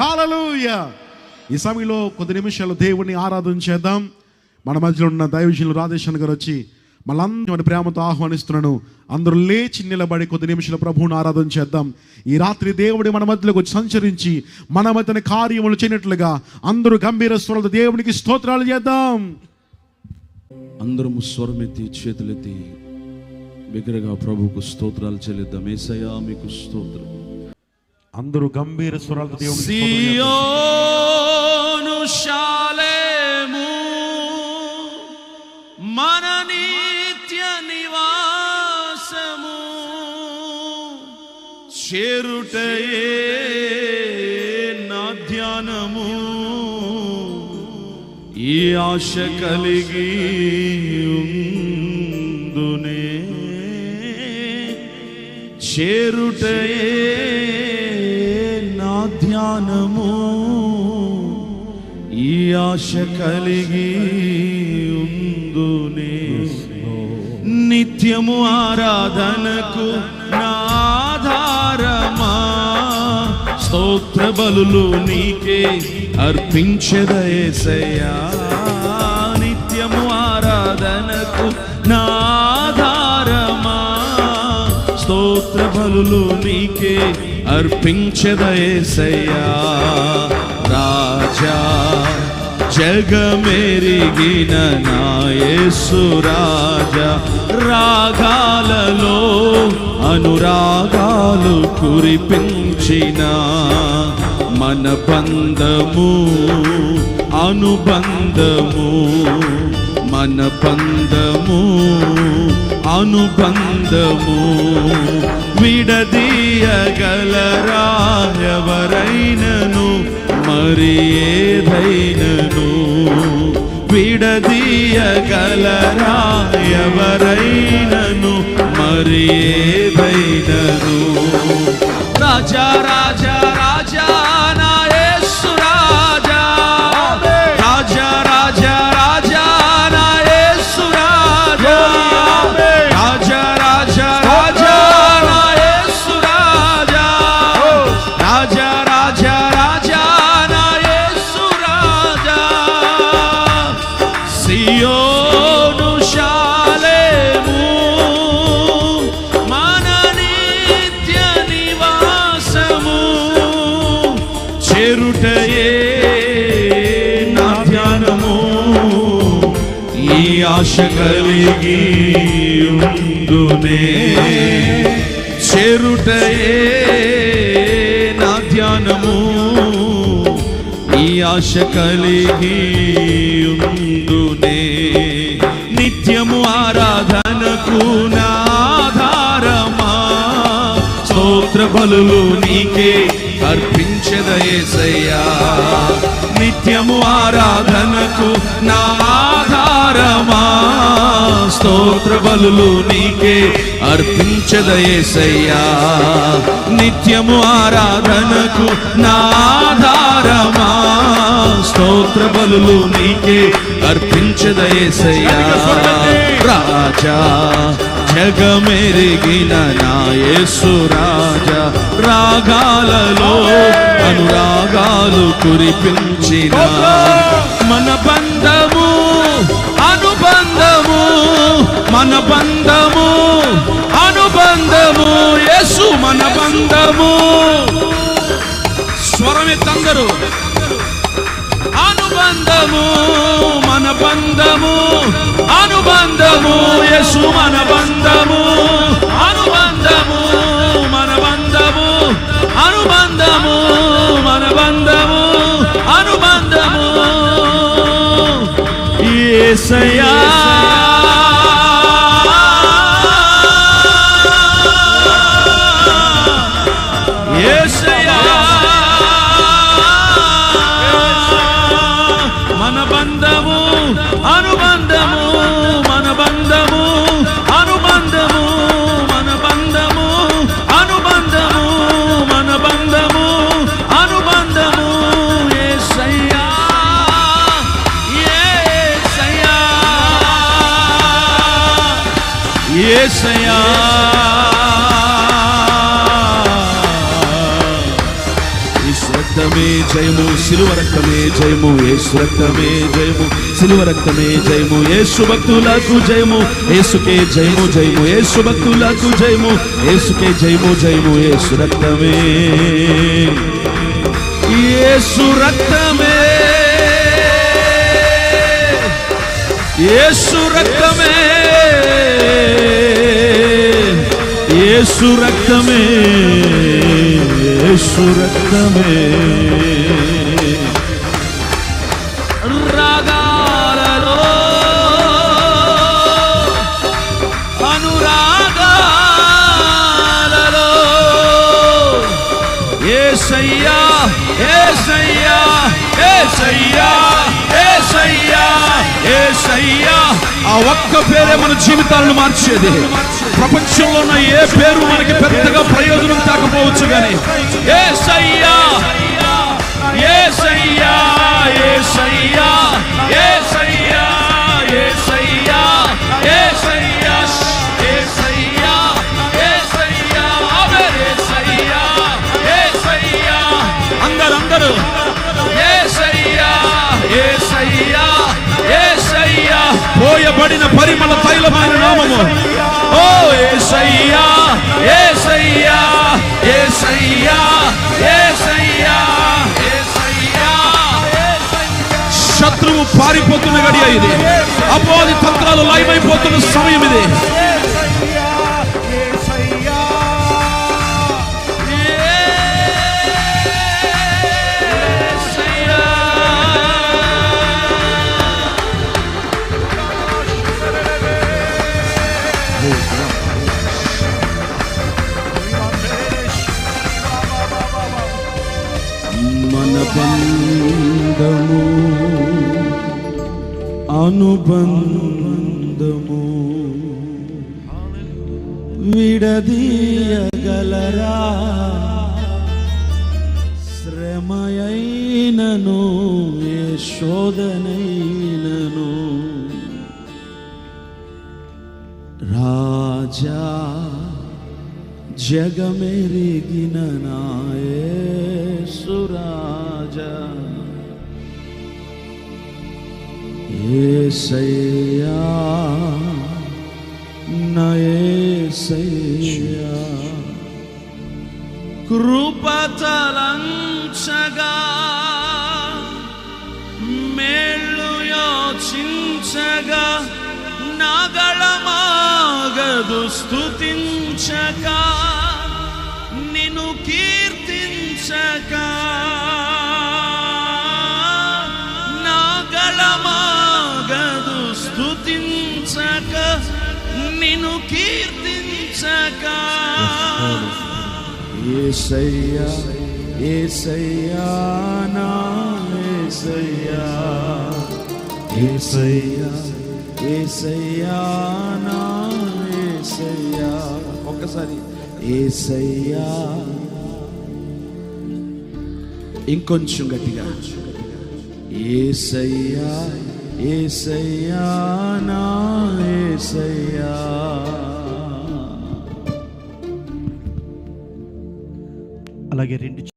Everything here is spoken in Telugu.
హాలూయ ఈ సమయంలో కొద్ది నిమిషాలు దేవుణ్ణి ఆరాధన చేద్దాం. మన మధ్యలో ఉన్న దైవజనులు రాధేశ్వన్ గారు వచ్చి మళ్ళందరి ప్రేమతో ఆహ్వానిస్తున్నాను. అందరూ లేచి నిలబడి కొద్ది నిమిషాలు ప్రభువుని ఆరాధన చేద్దాం. ఈ రాత్రి దేవుడి మన మధ్యలోకి వచ్చి సంచరించి మన మధ్యన కార్యములు చేయనట్లుగా అందరూ గంభీర స్వరత దేవునికి స్తోత్రాలు చేద్దాం. అందరము స్వరమెత్తి చేతులెత్తి బిగ్గరగా ప్రభువుకు స్తోత్రాలు చెల్లిద్దాం. ఏసయ్యా మీకు స్తోత్రం. అందరూ గంభీర స్వరాలతో దేవునికి సియోను శాలేము మన నిత్య నివాసము. చేరుటయే నా ధ్యానము. ఈ ఆశ కలిగి చేరుటయే జ్ఞానము ఈ ఆశ కలిగి ఉందునే నిత్యము ఆరాధనకు నాధారమా స్తోత్ర బలులు నీకే అర్పించదయసయ్యా నిత్యము ఆరాధనకు నాధారమా స్తోత్ర బలులు నీకే అర్పించదయసయ్యా రాజా జగమెరిగిన నాయసు రాజా. రాగాలలో అనురాగాలు కురిపించిన మన బంధము అనుబంధము మన బంధము అనుబంధము విడదీయగలరా ఎవరైనను మరి ఏదైనను విడదీయగలరా ఎవరైనను మరి ఏదైనను. రాజా రాజా రాజా. ఆశ కలిగి ఉందునే చెరుటయే నా ధ్యానము ఈ ఆశ కలిగి ఉందునే నిత్యము ఆరాధనకు నాధారమా స్తోత్ర బలులు నీకే అర్పించదయేసయ్యా. నిత్యము ఆరాధనకు నా స్తోత్ర బలులు నీకే అర్పించదయేసయ్యా నిత్యము ఆరాధనకు నా ఆధారమా. స్తోత్ర బలులు నీకే అర్పించదయేసయ్యా రాజా జగమెరిగిన నా యేసు రాజా. రాగాలలో అనురాగాలు కురిపించిన మన బంధము అనుబంధము మన బంధము అనుబంధము యేసు మన బంధము. స్వరమెత్తందరూ అనుబంధము మన బంధము అనుబంధము యేసు మన బంధము. అనుబంధము మన బంధము అనుబంధము మన బంధము అనుబంధము. ఏసయా యేసయ్యా రక్తమే జయము సిలువ రక్తమే జయము యేసు రక్తమే జయము సిలువ రక్తమే జయము యేసు భక్తులకు జయము యేసుకే జయము జయము యేసు భక్తులకు జయము యేసుకే జయము జయము యేసు రక్తమే. యేసు రక్తమే. యేసు రక్తమే. యేసు రక్తమే యేసు రక్తమే. రాగాలలో అనురాగాలలో. ఏసయ్యా ఏసయ్యా ఏసయ్యా ఏసయ్యా ఏసయ్యా. ఆ ఒక్క పేరే మన జీవితాలను మార్చేది. ప్రపంచంలో ఉన్న ఏ పేరు మనకి పెద్దగా ప్రయోజనం కాకపోవచ్చు కానీ ఏసయ్యా సయ్యా ఏ సయ్యా ఏ సయ్యా ఏ సయ్యా ఏ ఏసయ్యా ఏసయ్యా అందరూ ఏ సయ్యా ఏ సయ్యా పోయబడిన పరిమళ తైలమైన నామము ఏసయ్యా ఏసయ్యా ఏసయ్యా ఏసయ్యా శత్రువు పారిపోతున్న గడియ ఇది. అపోది తంత్రాలు లయమైపోతున్న సమయం ఇది. మన అనుబంధము విడదీయగలరా? శ్రమయైనను ఏ శోధనైనను రాజా జగమెరిగిన నాయ ఏసయ్యా నయేసయ్యా కృపతలంచగా మేళ్ళు యోచించగా నాగళమాగదు స్థుతించగా నిన్ను కీర్తించగా. నిన్ను కీర్తించక. ఏసయ్యా ఏసయ్యా నా ఏసయ్యా. ఏసయ్యా ఏసయ్యా నా ఏసయ్యా. ఒక్కసారి ఏసయ్యా. ఇంకొంచెం గట్టిగా. ఏసయ్యా ఏసయ్యా నా ఏసయ్యా. అలాగే రెండు